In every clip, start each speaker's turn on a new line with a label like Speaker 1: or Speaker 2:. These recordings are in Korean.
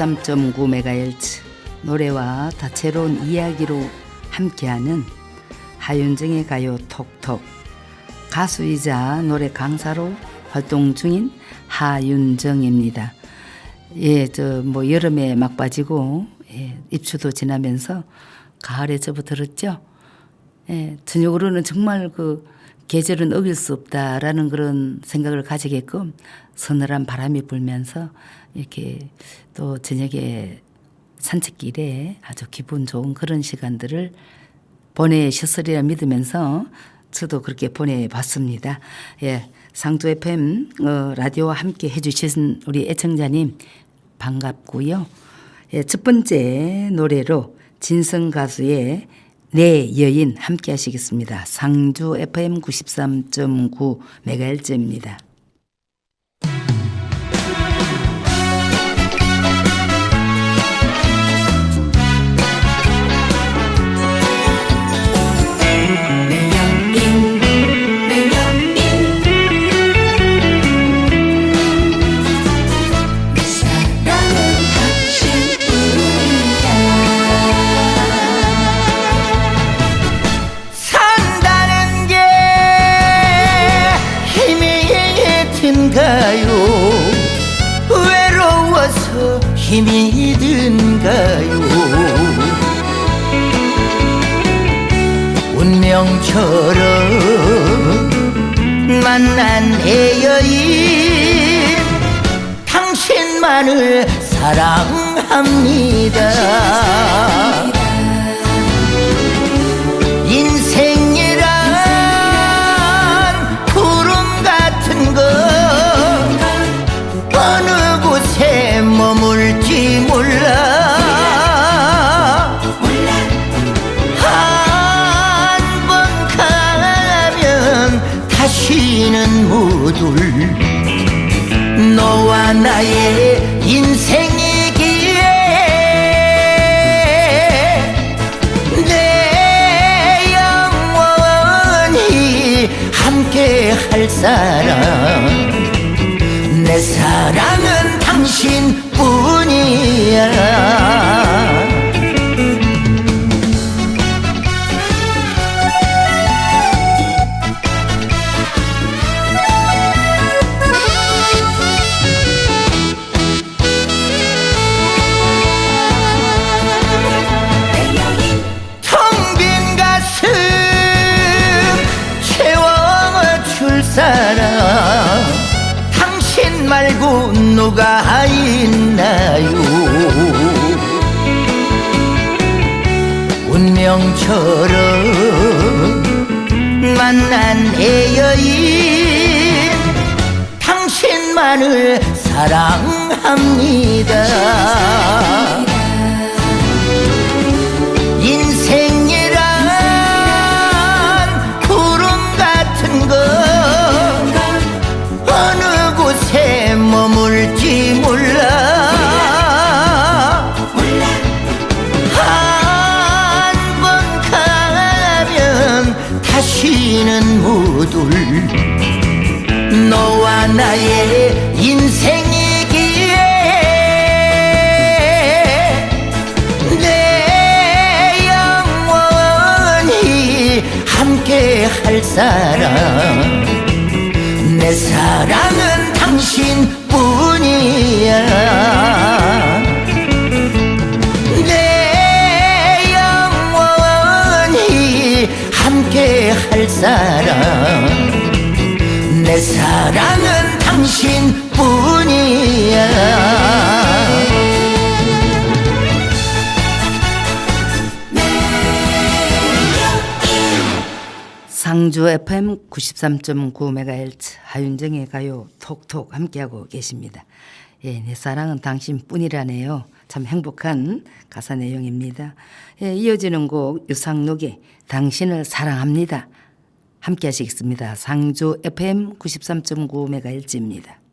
Speaker 1: FM 93.9MHz 노래와 다채로운 이야기로 함께하는 하윤정의 가요 톡톡 가수이자 노래 강사로 활동 중인 하윤정입니다. 예, 저 뭐 여름에 막 빠지고 예, 입추도 지나면서 가을에 접어들었죠. 예, 저녁으로는 정말 그 계절은 어길 수 없다라는 그런 생각을 가지게끔 서늘한 바람이 불면서 이렇게 또 저녁에 산책길에 아주 기분 좋은 그런 시간들을 보내셨으리라 믿으면서 저도 그렇게 보내봤습니다. 예, 상주 FM 어, 라디오와 함께 해주신 우리 애청자님 반갑고요. 예, 첫 번째 노래로 진성 가수의 내 여인 함께 하시겠습니다. 상주 FM 93.9 메가헬즈입니다.
Speaker 2: 든가요? 외로워서 힘이 든가요? 운명처럼 만난 애여인 당신만을 사랑합니다 나의 인생이기에 내 영원히 함께 할 사람. 내 사랑은 당신뿐이야 운명처럼 만난 애여인 당신만을 사랑합니다 나의 인생이기에 내 영원히 함께 할 사람. 내 사랑은 당신뿐이야. 내 영원히 함께 할 사람. 내 사랑은 당신뿐이야
Speaker 1: 상주 FM 93.9MHz 하윤정의 가요 톡톡 함께하고 계십니다. 예, 내 사랑은 당신뿐이라네요. 참 행복한 가사 내용입니다. 예, 이어지는 곡 유상록의 당신을 사랑합니다. 함께 하시겠습니다. 상주 FM 93.9MHz입니다.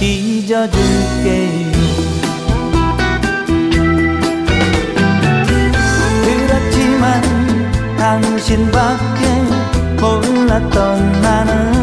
Speaker 3: 잊어줄게요. 그렇지만 당신밖에 몰랐던 나는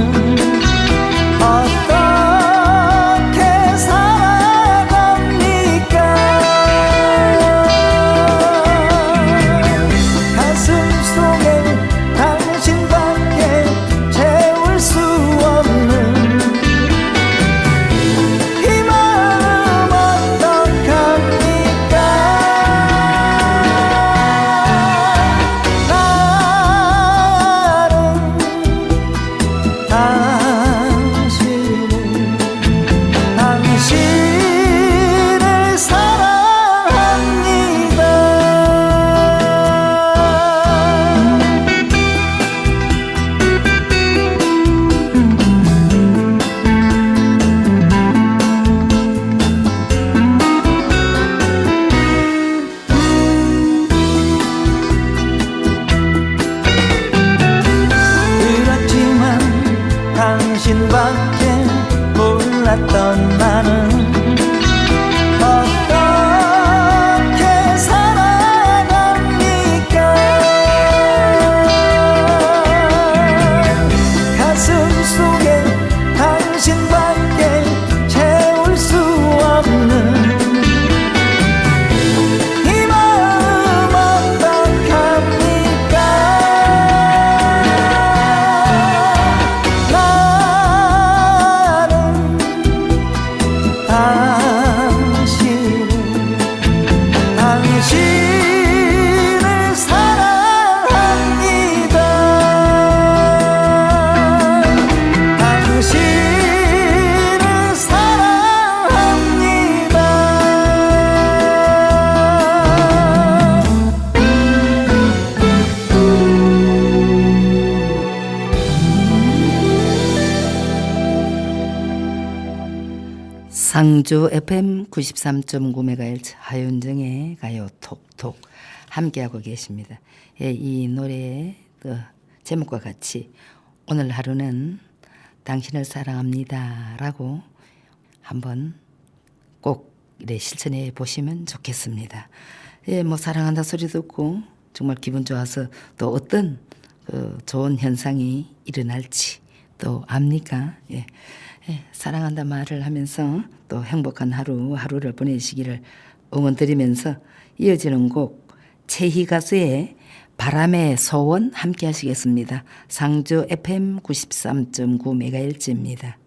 Speaker 1: 상주 FM 93.9MHz 하윤정의 가요 톡톡 함께하고 계십니다. 예, 이 노래의 그 제목과 같이 오늘 하루는 당신을 사랑합니다 라고 한번 꼭 이래 실천해 보시면 좋겠습니다. 예, 뭐 사랑한다 소리 듣고 정말 기분 좋아서 또 어떤 그 좋은 현상이 일어날지 또 압니까? 예. 예, 사랑한다 말을 하면서 또 행복한 하루 하루를 보내시기를 응원드리면서 이어지는 곡 최희 가수의 바람의 소원 함께 하시겠습니다. 상주 FM 93.9MHz입니다.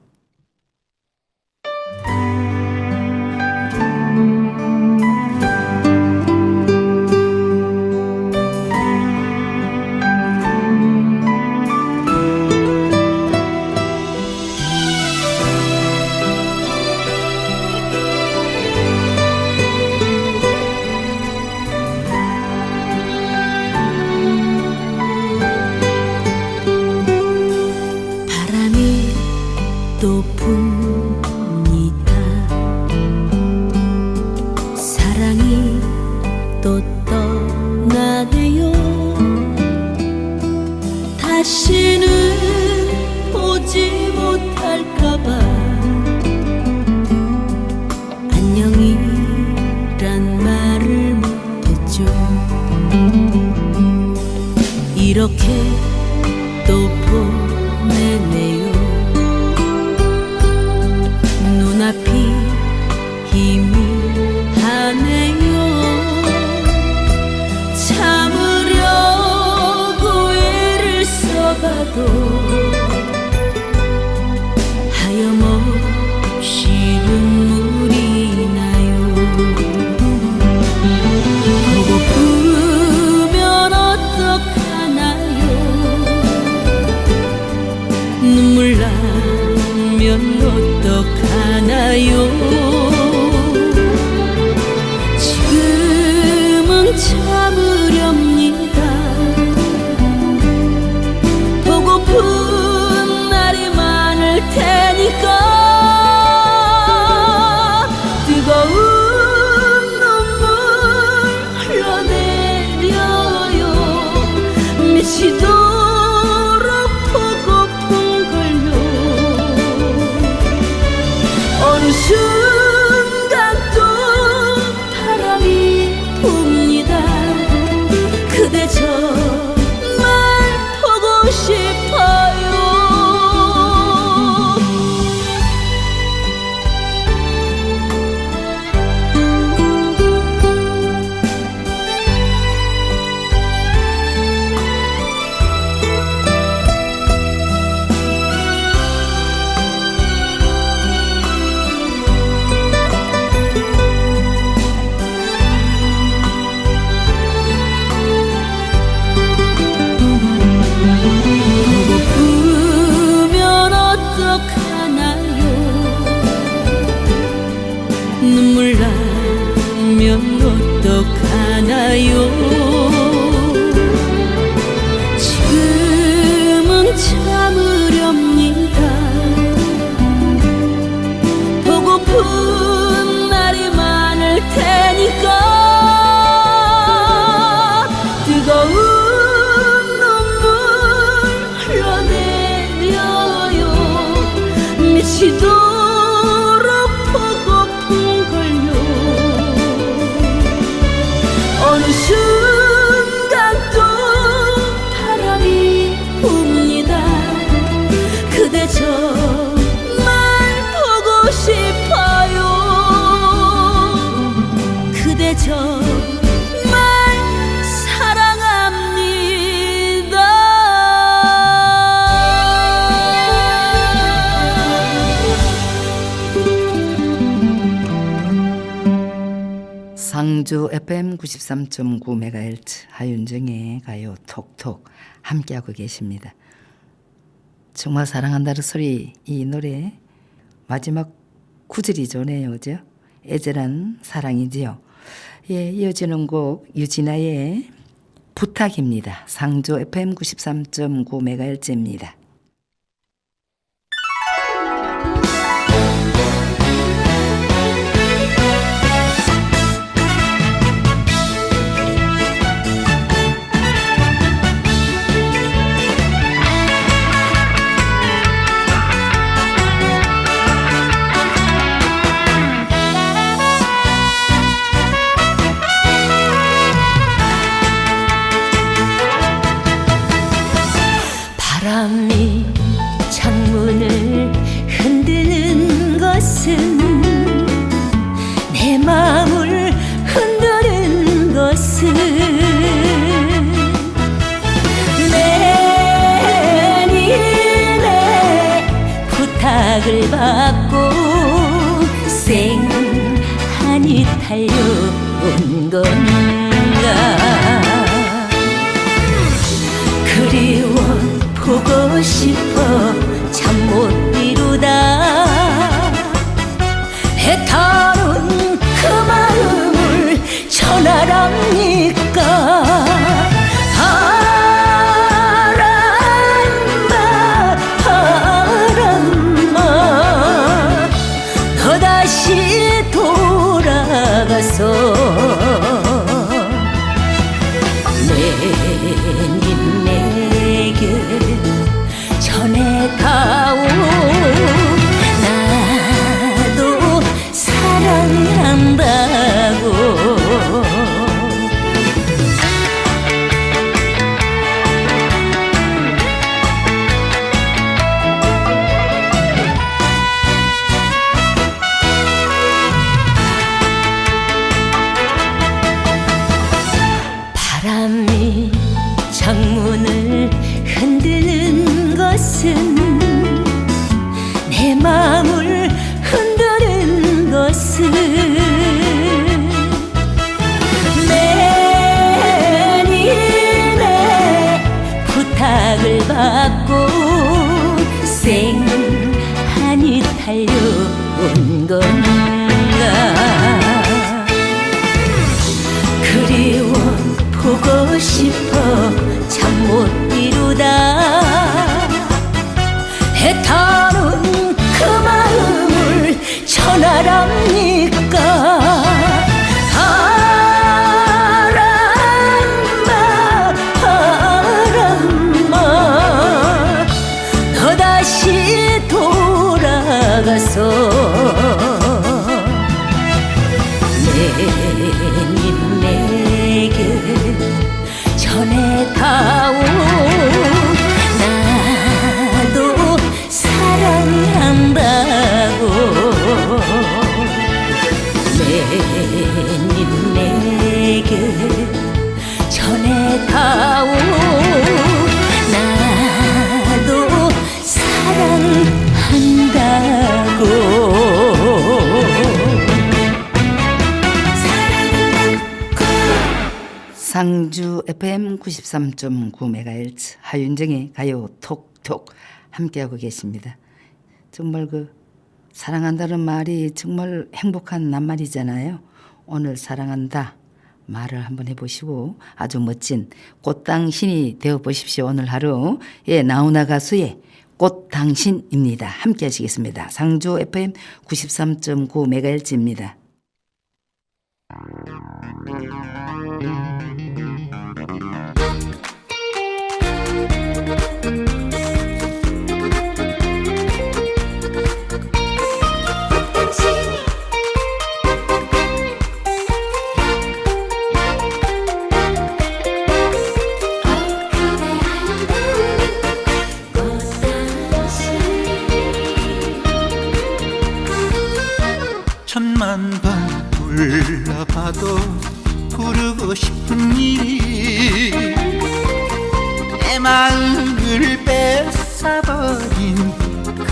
Speaker 4: 다시는 보지 못할까봐. 안녕이란 말을 못했죠. 이렇게
Speaker 1: 93.9MHz 하윤정의 가요 톡톡 함께하고 계십니다. 정말 사랑한다는 소리 이 노래 마지막 구절이 좋네요. 그죠? 애절한 사랑이지요. 예, 이어지는 곡 유진아의 부탁입니다. 상조 FM 93.9MHz입니다.
Speaker 4: hit her. 바람이 창문을 흔드는 것은 내 마음을
Speaker 1: 93.9MHz 하윤정의 가요 톡톡 함께하고 계십니다. 정말 그 사랑한다는 말이 정말 행복한 낱말이잖아요. 오늘 사랑한다 말을 한번 해보시고 아주 멋진 꽃당신이 되어 보십시오. 오늘 하루 예 나훈아 가수의 꽃당신입니다. 함께 하시겠습니다. 상주 FM 93.9MHz입니다.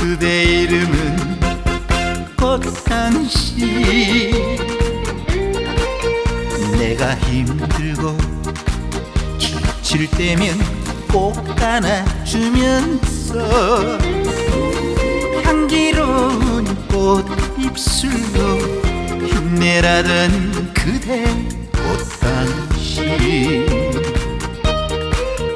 Speaker 5: 그대 이름은 꽃당신 내가 힘들고 지칠 때면 꼭 안아주면서 향기로운 꽃 입술로 힘내라던 그대 꽃당신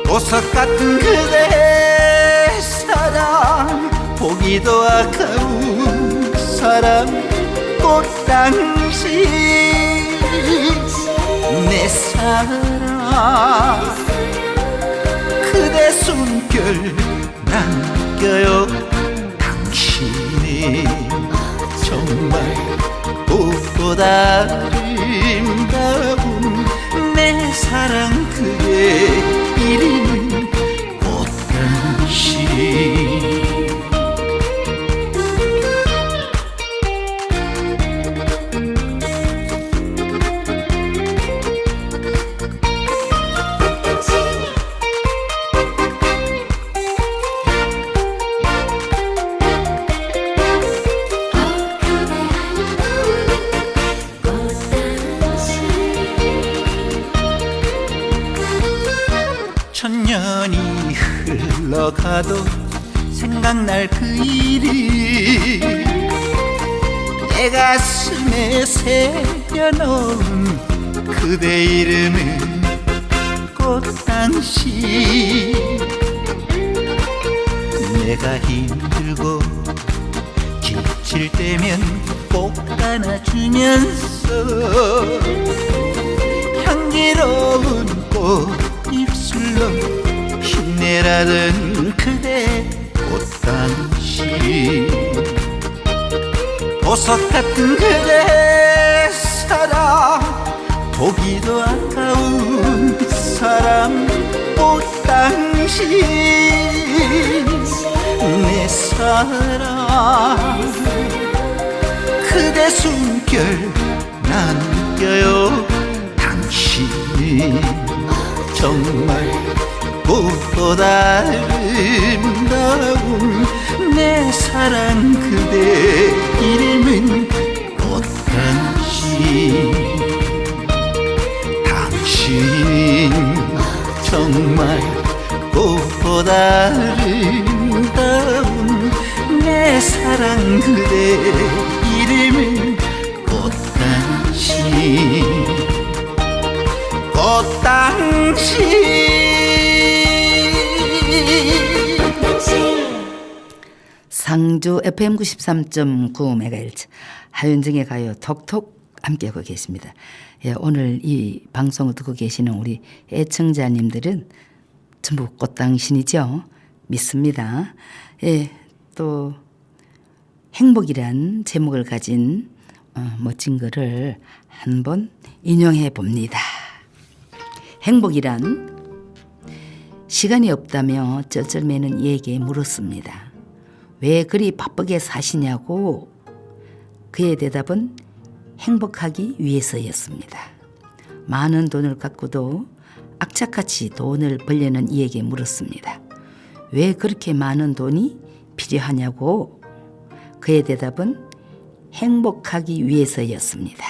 Speaker 5: 보석 같은 그대 사랑 보기도 아까운 사람 꽃당신. 내 사랑. 그대 숨결 남겨요 당신이. 정말 꽃보다 아름다운 내 사랑 그의 이름은 놓은 그대 이름은 꽃당신 내가 힘들고 지칠 때면 꼭 안아주면서 향기로운 꽃 입술로 힘내라던 그대 꽃당신 보석 같은 그대 보기도 아까운 사람 꽃당신 내 사랑. 그대 숨결 남겨요 당신이. 정말 꽃보다 아름다운 내 사랑 그대 이름은 꽃 당신 정말 꽃보다 아름다운 내 사랑 그대 이름은 꽃당신. 꽃당신.
Speaker 1: 상주 FM 93.9MHz 하윤정의 가요 톡톡 함께하고 계십니다. 예, 오늘 이 방송을 듣고 계시는 우리 애청자님들은 전부 꽃당신이죠. 믿습니다. 예, 또 행복이란 제목을 가진 어, 멋진 글을 한번 인용해 봅니다. 행복이란 시간이 없다며 쩔쩔매는 이에게 물었습니다. 왜 그리 바쁘게 사시냐고 그의 대답은 행복하기 위해서였습니다. 많은 돈을 갖고도 악착같이 돈을 벌려는 이에게 물었습니다. 왜 그렇게 많은 돈이 필요하냐고 그의 대답은 행복하기 위해서였습니다.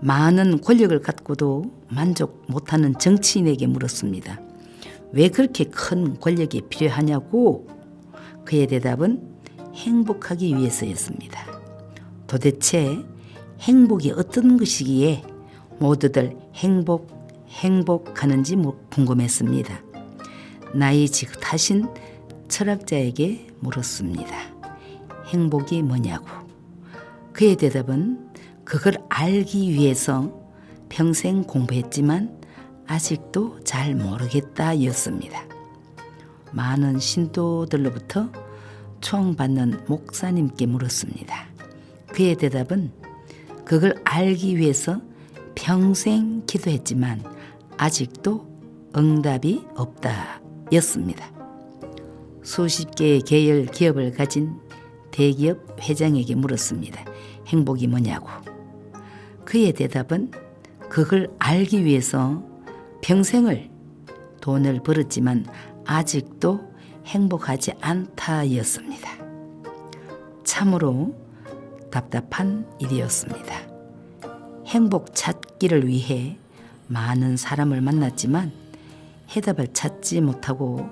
Speaker 1: 많은 권력을 갖고도 만족 못하는 정치인에게 물었습니다. 왜 그렇게 큰 권력이 필요하냐고 그의 대답은 행복하기 위해서였습니다. 도대체 행복이 어떤 것이기에 모두들 행복, 행복하는지 뭐 궁금했습니다. 나이 지긋하신 철학자에게 물었습니다. 행복이 뭐냐고. 그의 대답은 그걸 알기 위해서 평생 공부했지만 아직도 잘 모르겠다 였습니다. 많은 신도들로부터 초청받는 목사님께 물었습니다. 그의 대답은 그걸 알기 위해서 평생 기도했지만 아직도 응답이 없다 였습니다. 수십 개의 계열 기업을 가진 대기업 회장에게 물었습니다. 행복이 뭐냐고. 그의 대답은 그걸 알기 위해서 평생을 돈을 벌었지만 아직도 행복하지 않다였습니다. 참으로 답답한 일이었습니다. 행복 찾기를 위해 많은 사람을 만났지만 해답을 찾지 못하고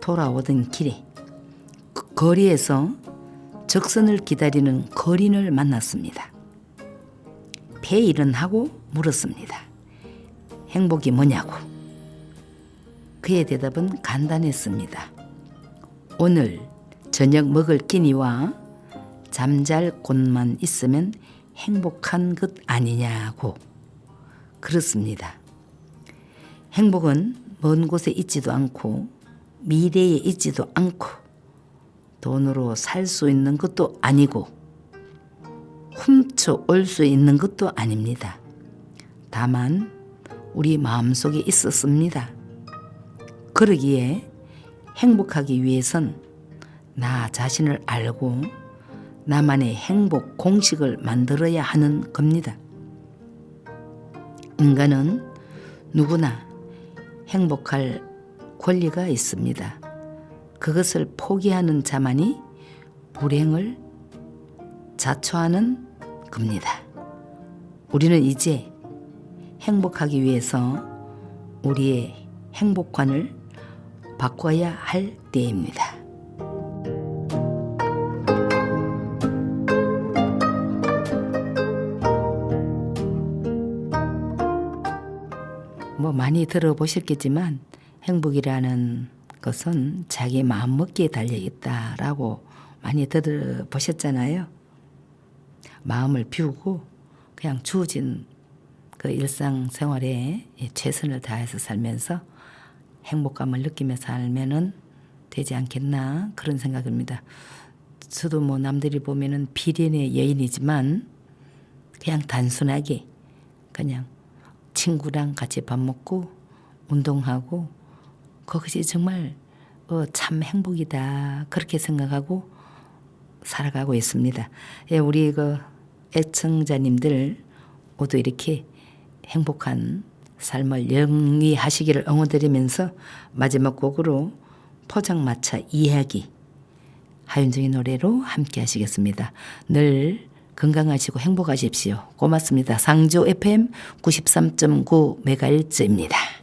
Speaker 1: 돌아오던 길에 그 거리에서 적선을 기다리는 거린을 만났습니다. 배일은 하고 물었습니다. 행복이 뭐냐고. 그의 대답은 간단했습니다. 오늘 저녁 먹을 끼니와 잠잘 곳만 있으면 행복한 것 아니냐고. 그렇습니다. 행복은 먼 곳에 있지도 않고 미래에 있지도 않고 돈으로 살 수 있는 것도 아니고 훔쳐 올 수 있는 것도 아닙니다. 다만 우리 마음속에 있었습니다. 그러기에 행복하기 위해선 나 자신을 알고 나만의 행복 공식을 만들어야 하는 겁니다. 인간은 누구나 행복할 권리가 있습니다. 그것을 포기하는 자만이 불행을 자초하는 겁니다. 우리는 이제 행복하기 위해서 우리의 행복관을 바꿔야 할 때입니다. 많이 들어보셨겠지만 행복이라는 것은 자기 마음 먹기에 달려 있다라고 많이 들어보셨잖아요. 마음을 비우고 그냥 주어진 그 일상생활에 최선을 다해서 살면서 행복감을 느끼며 살면은 되지 않겠나 그런 생각입니다. 저도 뭐 남들이 보면은 비련의 여인이지만 그냥 단순하게 그냥 친구랑 같이 밥 먹고 운동하고 그것이 정말 어, 참 행복이다 그렇게 생각하고 살아가고 있습니다. 예, 우리 그 애청자님들 모두 이렇게 행복한 삶을 영위하시기를 응원드리면서 마지막 곡으로 포장마차 이야기 하윤정의 노래로 함께 하시겠습니다. 늘 건강하시고 행복하십시오. 고맙습니다. 상주 FM 93.9 메가일츠입니다.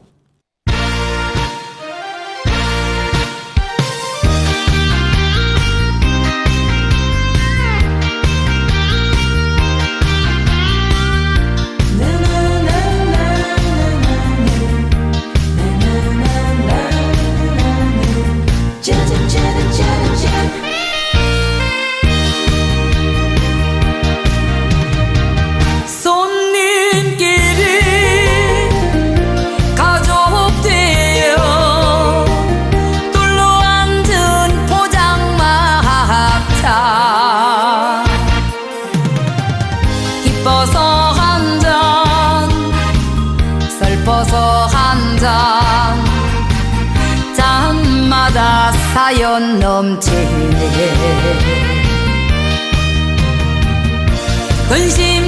Speaker 6: 슬퍼서 한 잔 슬퍼서 한 잔. 잔마다 사연 넘치네. 근심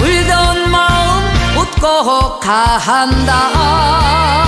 Speaker 6: 울던 마음 웃고 간다.